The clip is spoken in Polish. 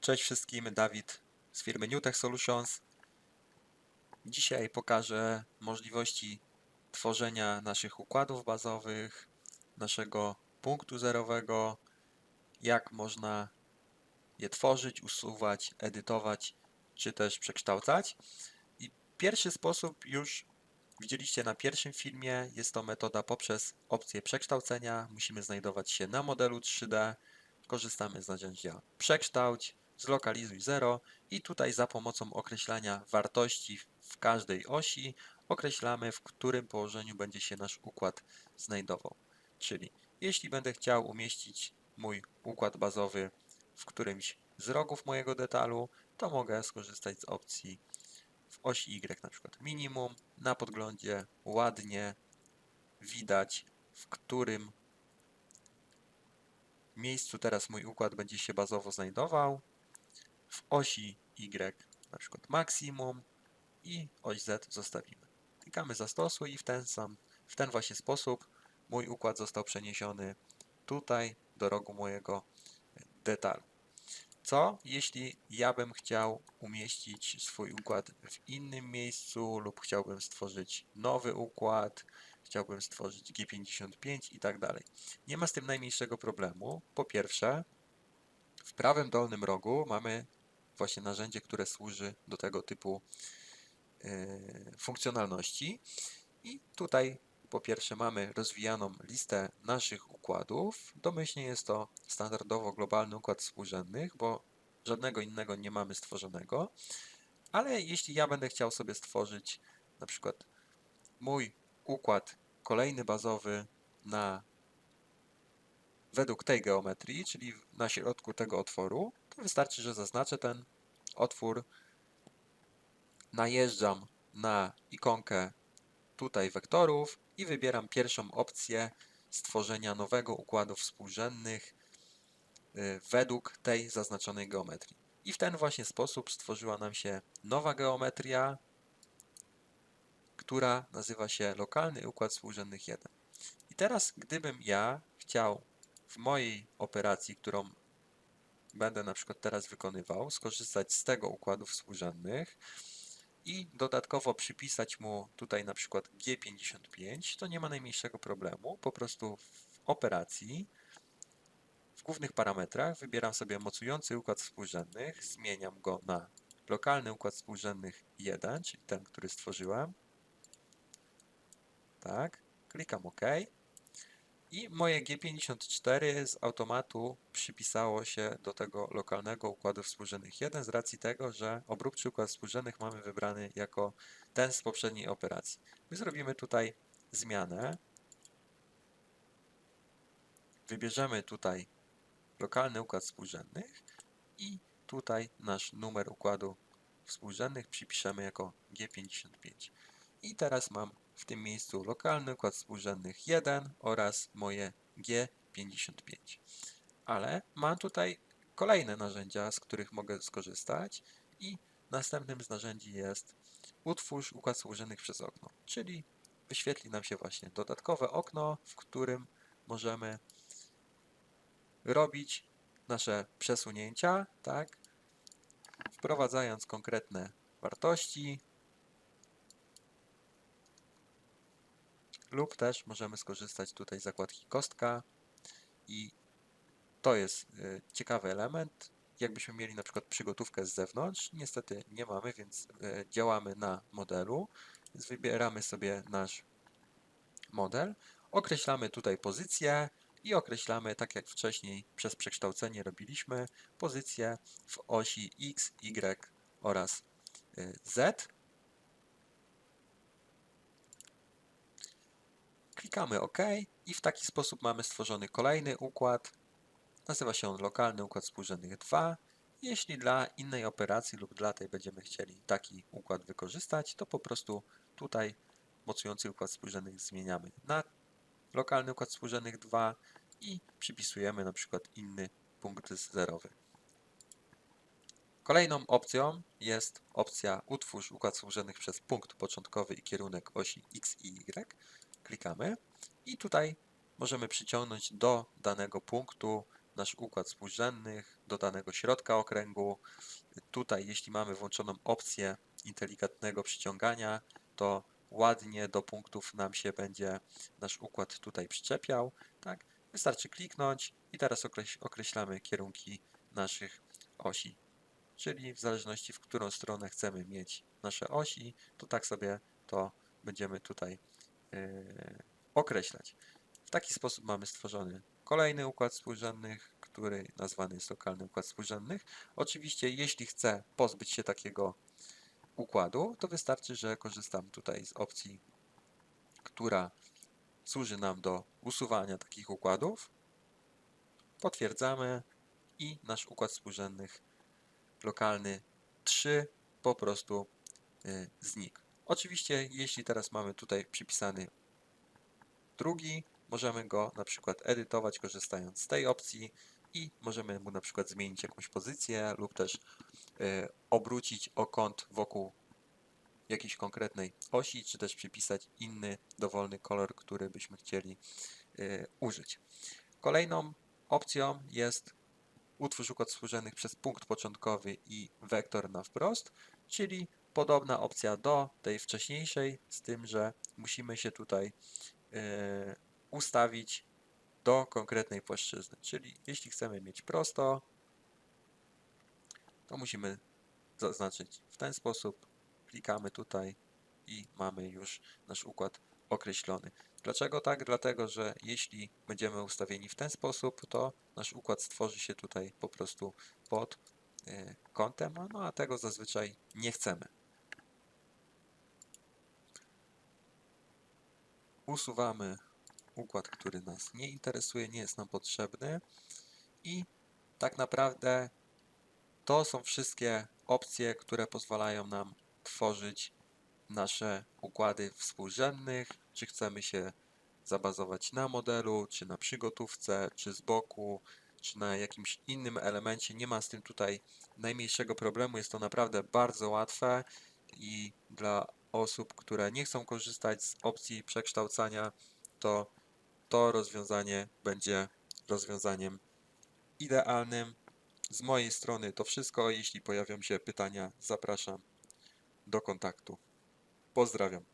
Cześć wszystkim, Dawid z firmy Newtech Solutions. Dzisiaj pokażę możliwości tworzenia naszych układów bazowych, naszego punktu zerowego, jak można je tworzyć, usuwać, edytować, czy też przekształcać. I pierwszy sposób już widzieliście na pierwszym filmie, jest to metoda poprzez opcję przekształcenia. Musimy znajdować się na modelu 3D, korzystamy z narzędzia przekształć, zlokalizuj 0 i tutaj za pomocą określania wartości w każdej osi określamy w którym położeniu będzie się nasz układ znajdował. Czyli jeśli będę chciał umieścić mój układ bazowy w którymś z rogów mojego detalu, to mogę skorzystać z opcji w osi Y na przykład minimum, na podglądzie ładnie widać w którym miejscu teraz mój układ będzie się bazowo znajdował. Osi Y na przykład maksimum i oś Z zostawimy. Klikamy zastosuj i w ten sam, w ten właśnie sposób mój układ został przeniesiony tutaj do rogu mojego detalu. Co jeśli ja bym chciał umieścić swój układ w innym miejscu lub chciałbym stworzyć nowy układ, chciałbym stworzyć G55 i tak dalej. Nie ma z tym najmniejszego problemu. Po pierwsze, w prawym dolnym rogu mamy właśnie narzędzie, które służy do tego typu yy, funkcjonalności. I tutaj po pierwsze mamy rozwijaną listę naszych układów. Domyślnie jest to standardowo globalny układ współrzędnych, bo żadnego innego nie mamy stworzonego. Ale jeśli ja będę chciał sobie stworzyć na przykład mój układ kolejny bazowy na według tej geometrii, czyli na środku tego otworu, wystarczy, że zaznaczę ten otwór, najeżdżam na ikonkę tutaj wektorów i wybieram pierwszą opcję stworzenia nowego układu współrzędnych y, według tej zaznaczonej geometrii. I w ten właśnie sposób stworzyła nam się nowa geometria, która nazywa się lokalny układ współrzędnych 1. I teraz, gdybym ja chciał w mojej operacji, którą będę na przykład teraz wykonywał, skorzystać z tego układu współrzędnych i dodatkowo przypisać mu tutaj na przykład G55, to nie ma najmniejszego problemu. Po prostu w operacji, w głównych parametrach wybieram sobie mocujący układ współrzędnych, zmieniam go na lokalny układ współrzędnych 1, czyli ten, który stworzyłem. Tak, klikam OK. I moje G54 z automatu przypisało się do tego lokalnego układu współrzędnych 1 z racji tego, że obróbczy układ współrzędnych mamy wybrany jako ten z poprzedniej operacji. My zrobimy tutaj zmianę. Wybierzemy tutaj lokalny układ współrzędnych i tutaj nasz numer układu współrzędnych przypiszemy jako G55. I teraz mam w tym miejscu lokalny układ współrzędnych 1 oraz moje G55. Ale mam tutaj kolejne narzędzia, z których mogę skorzystać i następnym z narzędzi jest utwórz układ współrzędnych przez okno, czyli wyświetli nam się właśnie dodatkowe okno, w którym możemy robić nasze przesunięcia, tak, wprowadzając konkretne wartości, lub też możemy skorzystać tutaj z zakładki kostka i to jest y, ciekawy element. Jakbyśmy mieli na przykład przygotówkę z zewnątrz, niestety nie mamy, więc y, działamy na modelu, więc wybieramy sobie nasz model, określamy tutaj pozycję i określamy, tak jak wcześniej przez przekształcenie robiliśmy, pozycję w osi x, y oraz y, z. Klikamy OK i w taki sposób mamy stworzony kolejny układ. Nazywa się on lokalny układ współrzędnych 2. Jeśli dla innej operacji lub dla tej będziemy chcieli taki układ wykorzystać, to po prostu tutaj mocujący układ współrzędnych zmieniamy na lokalny układ współrzędnych 2 i przypisujemy na przykład inny punkt zerowy. Kolejną opcją jest opcja utwórz układ współrzędnych przez punkt początkowy i kierunek osi x i y klikamy i tutaj możemy przyciągnąć do danego punktu nasz układ współrzędnych do danego środka okręgu. Tutaj, jeśli mamy włączoną opcję inteligentnego przyciągania, to ładnie do punktów nam się będzie nasz układ tutaj przyczepiał. Tak? Wystarczy kliknąć i teraz okreś- określamy kierunki naszych osi. Czyli w zależności w którą stronę chcemy mieć nasze osi, to tak sobie to będziemy tutaj określać. W taki sposób mamy stworzony kolejny układ współrzędnych, który nazwany jest lokalny układ współrzędnych. Oczywiście, jeśli chcę pozbyć się takiego układu, to wystarczy, że korzystam tutaj z opcji, która służy nam do usuwania takich układów. Potwierdzamy i nasz układ współrzędnych lokalny 3 po prostu y, znikł. Oczywiście, jeśli teraz mamy tutaj przypisany drugi, możemy go na przykład edytować korzystając z tej opcji i możemy mu na przykład zmienić jakąś pozycję lub też y, obrócić o kąt wokół jakiejś konkretnej osi, czy też przypisać inny dowolny kolor, który byśmy chcieli y, użyć. Kolejną opcją jest utwórz układ współrzędnych przez punkt początkowy i wektor na wprost, czyli podobna opcja do tej wcześniejszej, z tym, że musimy się tutaj e, ustawić do konkretnej płaszczyzny. Czyli jeśli chcemy mieć prosto, to musimy zaznaczyć w ten sposób. Klikamy tutaj i mamy już nasz układ określony. Dlaczego tak? Dlatego, że jeśli będziemy ustawieni w ten sposób, to nasz układ stworzy się tutaj po prostu pod e, kątem, no a tego zazwyczaj nie chcemy. Usuwamy układ, który nas nie interesuje, nie jest nam potrzebny i tak naprawdę to są wszystkie opcje, które pozwalają nam tworzyć nasze układy współrzędnych, czy chcemy się zabazować na modelu, czy na przygotówce, czy z boku, czy na jakimś innym elemencie. Nie ma z tym tutaj najmniejszego problemu. Jest to naprawdę bardzo łatwe i dla osób, które nie chcą korzystać z opcji przekształcania, to to rozwiązanie będzie rozwiązaniem idealnym. Z mojej strony to wszystko. Jeśli pojawią się pytania, zapraszam do kontaktu. Pozdrawiam.